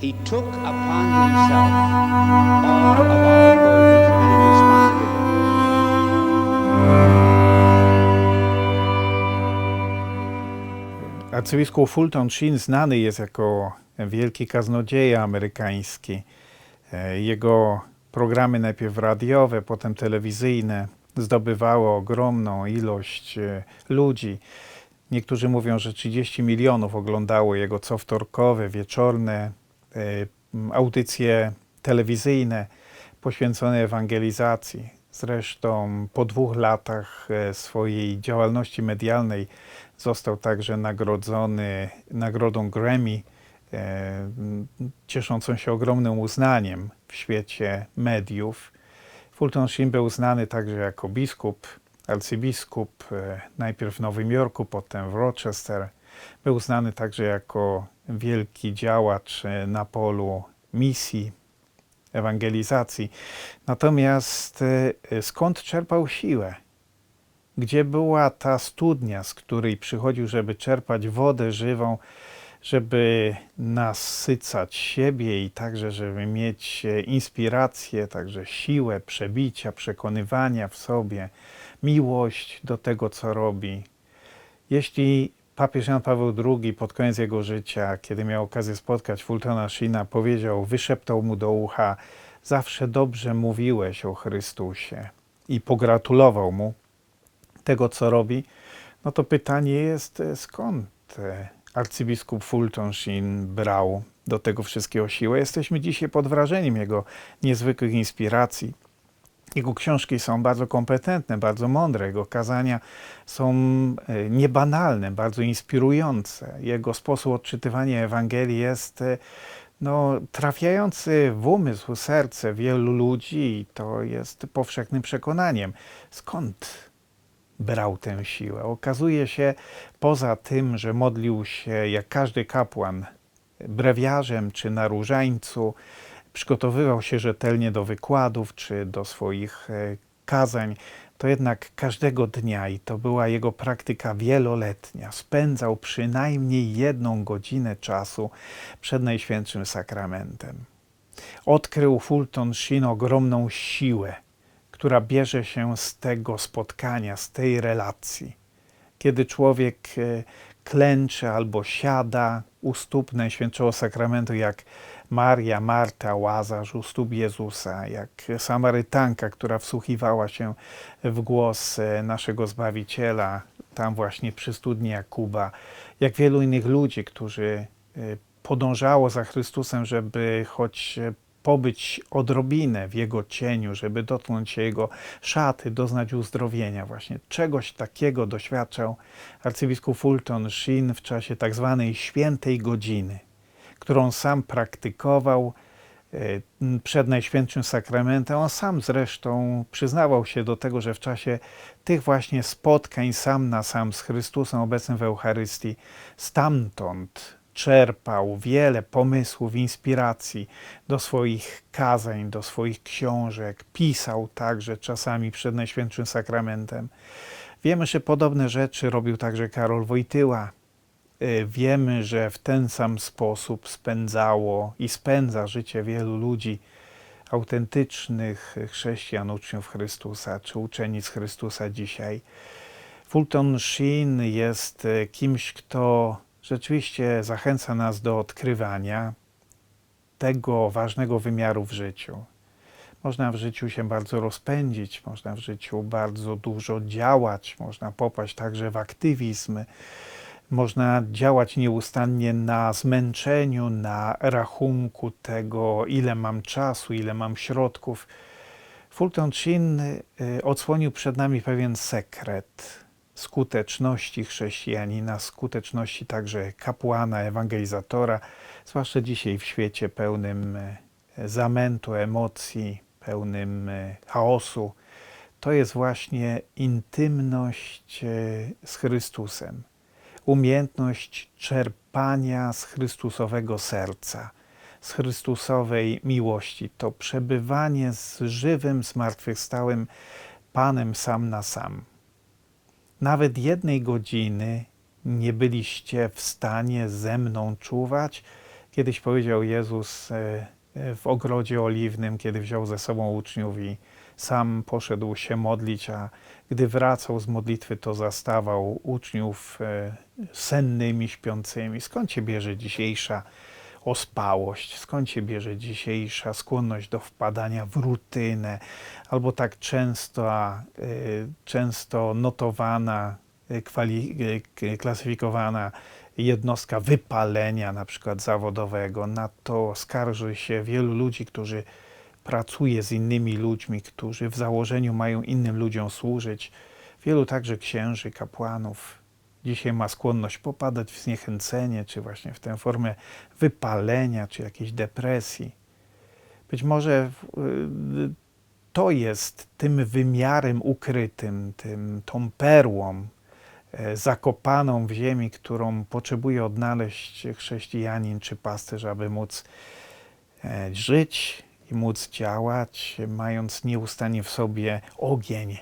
He took upon himself all of our burdens and responsibilities. Arcybiskup Fulton Sheen znany jest jako wielki kaznodzieja amerykański. E, Jego programy najpierw radiowe, potem telewizyjne zdobywały ogromną ilość e, ludzi. Niektórzy mówią, że 30 milionów oglądało jego cowtorkowe, wieczorne e, m, audycje telewizyjne poświęcone ewangelizacji. Zresztą po dwóch latach e, swojej działalności medialnej został także nagrodzony nagrodą Grammy, m, cieszącą się ogromnym uznaniem w świecie mediów. Fulton Sheen był znany także jako biskup, arcybiskup, najpierw w Nowym Jorku, potem w Rochester. Był znany także jako wielki działacz e, na polu misji, ewangelizacji. Natomiast e, skąd czerpał siłę? Gdzie była ta studnia, z której przychodził, żeby czerpać wodę żywą, żeby nasycać siebie i także, żeby mieć e, inspirację, także siłę przebicia, przekonywania w sobie, miłość do tego, co robi. Jeśli papież Jan Paweł II pod koniec jego życia, kiedy miał okazję spotkać Fultona Sheena, powiedział, wyszeptał mu do ucha, zawsze dobrze mówiłeś o Chrystusie i pogratulował mu tego, co robi, no to pytanie jest, e, skąd e, arcybiskup Fulton Sheen brał do tego wszystkiego siłę. Jesteśmy dzisiaj pod wrażeniem jego niezwykłych inspiracji. Jego książki są bardzo kompetentne, bardzo mądre, jego kazania są e, niebanalne, bardzo inspirujące. Jego sposób odczytywania Ewangelii jest e, no, trafiający w umysł, serce wielu ludzi i to jest powszechnym przekonaniem. Skąd brał tę siłę? Okazuje się, poza tym, że modlił się jak każdy kapłan brewiarzem czy na różańcu, przygotowywał się rzetelnie do wykładów czy do swoich e, kazań, to jednak każdego dnia, i to była jego praktyka wieloletnia, spędzał przynajmniej jedną godzinę czasu przed Najświętszym Sakramentem. Odkrył Fulton Sheen ogromną siłę, która bierze się z tego spotkania, z tej relacji. Kiedy człowiek e, klęczy albo siada u stóp Najświętszego Sakramentu, jak Maria, Marta, Łazarz u stóp Jezusa, jak Samarytanka, która wsłuchiwała się w głos e, naszego Zbawiciela, tam właśnie przy studni Jakuba, jak wielu innych ludzi, którzy e, podążało za Chrystusem, żeby choć e, pobyć odrobinę w Jego cieniu, żeby dotknąć się Jego szaty, doznać uzdrowienia. Właśnie czegoś takiego doświadczał arcybiskup Fulton Sheen w czasie tak zwanej świętej godziny, którą sam praktykował e, przed Najświętszym Sakramentem. On sam zresztą przyznawał się do tego, że w czasie tych właśnie spotkań sam na sam z Chrystusem obecnym w Eucharystii, stamtąd czerpał wiele pomysłów, inspiracji do swoich kazań, do swoich książek. Pisał także czasami przed Najświętszym Sakramentem. Wiemy, że podobne rzeczy robił także Karol Wojtyła. Y, Wiemy, że w ten sam sposób spędzało i spędza życie wielu ludzi, autentycznych chrześcijan, uczniów Chrystusa, czy uczeni z Chrystusa dzisiaj. Fulton Sheen jest y, kimś, kto rzeczywiście zachęca nas do odkrywania tego ważnego wymiaru w życiu. Można w życiu się bardzo rozpędzić, można w życiu bardzo dużo działać, można popaść także w aktywizm, można działać nieustannie na zmęczeniu, na rachunku tego, ile mam czasu, ile mam środków. Fulton Sheen y, odsłonił przed nami pewien sekret skuteczności chrześcijanina, skuteczności także kapłana, ewangelizatora, zwłaszcza dzisiaj w świecie pełnym e, zamętu, emocji, pełnym e, chaosu. To jest właśnie intymność e, z Chrystusem, umiejętność czerpania z Chrystusowego serca, z Chrystusowej miłości, to przebywanie z żywym, zmartwychwstałym Panem sam na sam nawet jednej godziny nie byliście w stanie ze mną czuwać, Kiedyś powiedział Jezus e, e, w ogrodzie oliwnym, kiedy wziął ze sobą uczniów i sam poszedł się modlić, a gdy wracał z modlitwy, to zastawał uczniów e, sennymi, śpiącymi. Skąd się bierze dzisiejsza ospałość? Skąd się bierze dzisiejsza skłonność do wpadania w rutynę, albo tak często, y, często notowana, y, y, klasyfikowana jednostka wypalenia, na przykład zawodowego. Na to skarży się wielu ludzi, którzy pracuje z innymi ludźmi, którzy w założeniu mają innym ludziom służyć. Wielu także księży, kapłanów dzisiaj ma skłonność popadać w zniechęcenie, czy właśnie w tę formę wypalenia, czy jakiejś depresji. Być może y, to jest tym wymiarem ukrytym, tym, tą perłą e, zakopaną w ziemi, którą potrzebuje odnaleźć chrześcijanin czy pasterz, aby móc e, żyć i móc działać, mając nieustannie w sobie ogień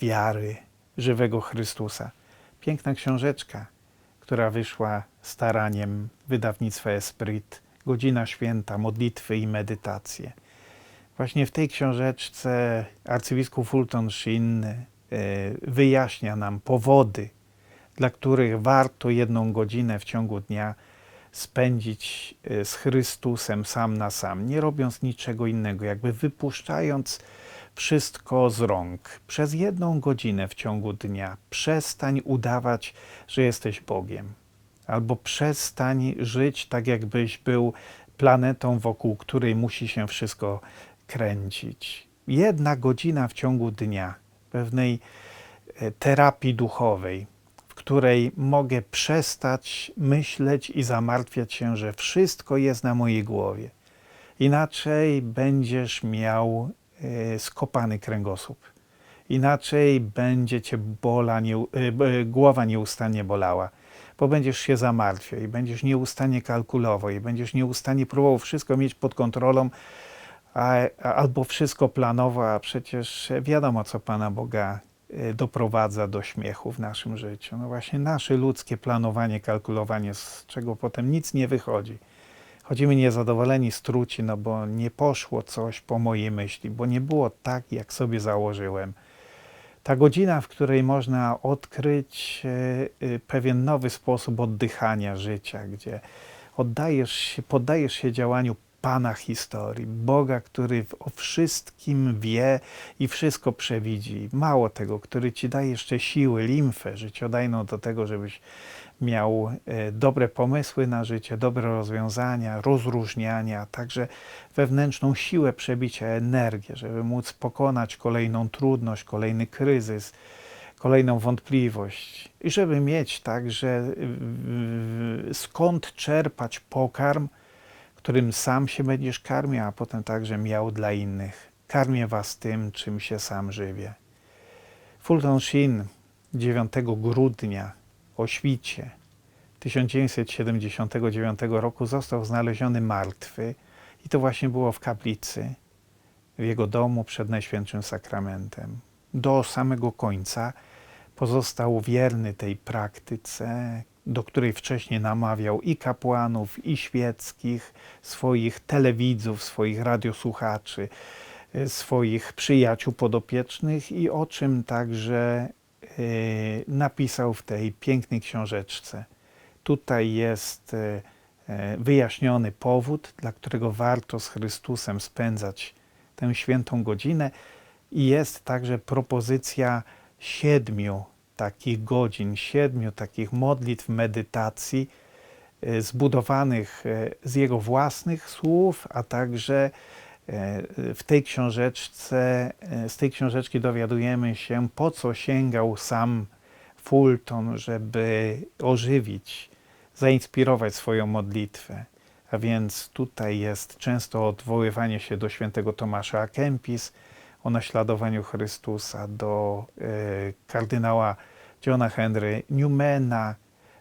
wiary żywego Chrystusa. Piękna książeczka, która wyszła staraniem wydawnictwa Esprit. Godzina święta, modlitwy i medytacje. Właśnie w tej książeczce arcybiskup Fulton Sheen e, wyjaśnia nam powody, dla których warto jedną godzinę w ciągu dnia spędzić e, z Chrystusem sam na sam, nie robiąc niczego innego, jakby wypuszczając wszystko z rąk. Przez jedną godzinę w ciągu dnia przestań udawać, że jesteś Bogiem. Albo przestań żyć tak, jakbyś był planetą, wokół której musi się wszystko kręcić. Jedna godzina w ciągu dnia pewnej e, terapii duchowej, w której mogę przestać myśleć i zamartwiać się, że wszystko jest na mojej głowie. Inaczej będziesz miał skopany kręgosłup. Inaczej będzie cię bola, nie, e, głowa nieustannie bolała, bo będziesz się zamartwiał i będziesz nieustannie kalkulował i będziesz nieustannie próbował wszystko mieć pod kontrolą, a, albo wszystko planował, a przecież wiadomo, co Pana Boga e, doprowadza do śmiechu w naszym życiu. No właśnie nasze ludzkie planowanie, kalkulowanie, z czego potem nic nie wychodzi. Chodzimy niezadowoleni, struci, no bo nie poszło coś po mojej myśli, bo nie było tak, jak sobie założyłem. Ta godzina, w której można odkryć e, e, pewien nowy sposób oddychania życia, gdzie oddajesz się, poddajesz się działaniu Pana historii, Boga, który o wszystkim wie i wszystko przewidzi. Mało tego, który ci daje jeszcze siły, limfę życiodajną do tego, żebyś miał e, dobre pomysły na życie, dobre rozwiązania, rozróżniania, także wewnętrzną siłę przebicia, energię, żeby móc pokonać kolejną trudność, kolejny kryzys, kolejną wątpliwość i żeby mieć także skąd czerpać pokarm, którym sam się będziesz karmił, a potem także miał dla innych. Karmię was tym, czym się sam żywię. Fulton Sheen 9 grudnia o świcie 1979 roku został znaleziony martwy i to właśnie było w kaplicy w jego domu przed Najświętszym Sakramentem. Do samego końca pozostał wierny tej praktyce, do której wcześniej namawiał i kapłanów, i świeckich, swoich telewidzów, swoich radiosłuchaczy, y, swoich przyjaciół podopiecznych i o czym także napisał w tej pięknej książeczce. Tutaj jest y, y, wyjaśniony powód, dla którego warto z Chrystusem spędzać tę świętą godzinę i jest także propozycja siedmiu takich godzin, siedmiu takich modlitw, medytacji zbudowanych z jego własnych słów, a także w tej książeczce, e, z tej książeczki dowiadujemy się, po co sięgał sam Fulton, żeby ożywić, zainspirować swoją modlitwę. A więc tutaj jest często odwoływanie się do świętego Tomasza a Kempis o naśladowaniu Chrystusa, do e, kardynała Johna Henry Newmana,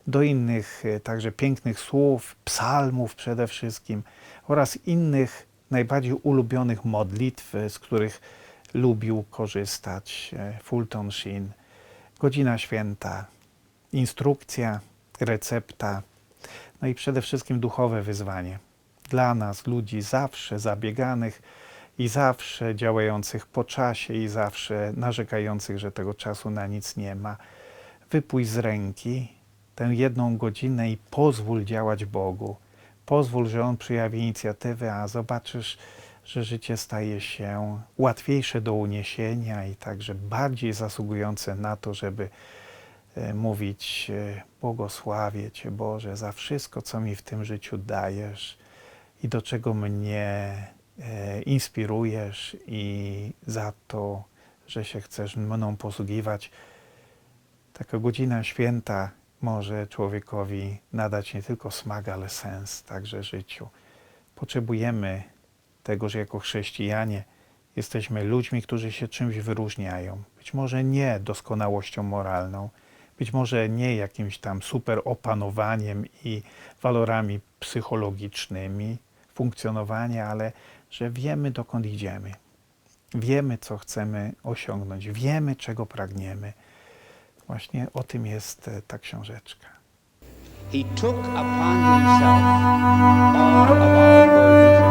do innych e, także pięknych słów, psalmów przede wszystkim oraz innych najbardziej ulubionych modlitw, e, z których lubił korzystać e, Fulton Sheen. Godzina święta, instrukcja, recepta, no i przede wszystkim duchowe wyzwanie. Dla nas, ludzi zawsze zabieganych i zawsze działających po czasie i zawsze narzekających, że tego czasu na nic nie ma. Wypuść z ręki tę jedną godzinę i pozwól działać Bogu. Pozwól, że On przyjawi inicjatywę, a zobaczysz, że życie staje się łatwiejsze do uniesienia i także bardziej zasługujące na to, żeby e, mówić e, błogosławię Cię Boże za wszystko, co mi w tym życiu dajesz i do czego mnie e, inspirujesz i za to, że się chcesz mną posługiwać. Taka godzina święta może człowiekowi nadać nie tylko smak, ale sens także życiu. Potrzebujemy tego, że jako chrześcijanie jesteśmy ludźmi, którzy się czymś wyróżniają. Być może nie doskonałością moralną, być może nie jakimś tam super opanowaniem i walorami psychologicznymi funkcjonowania, ale że wiemy dokąd idziemy. Wiemy, co chcemy osiągnąć, wiemy, czego pragniemy. Właśnie o tym jest e, ta książeczka. He took upon himself all of our burdens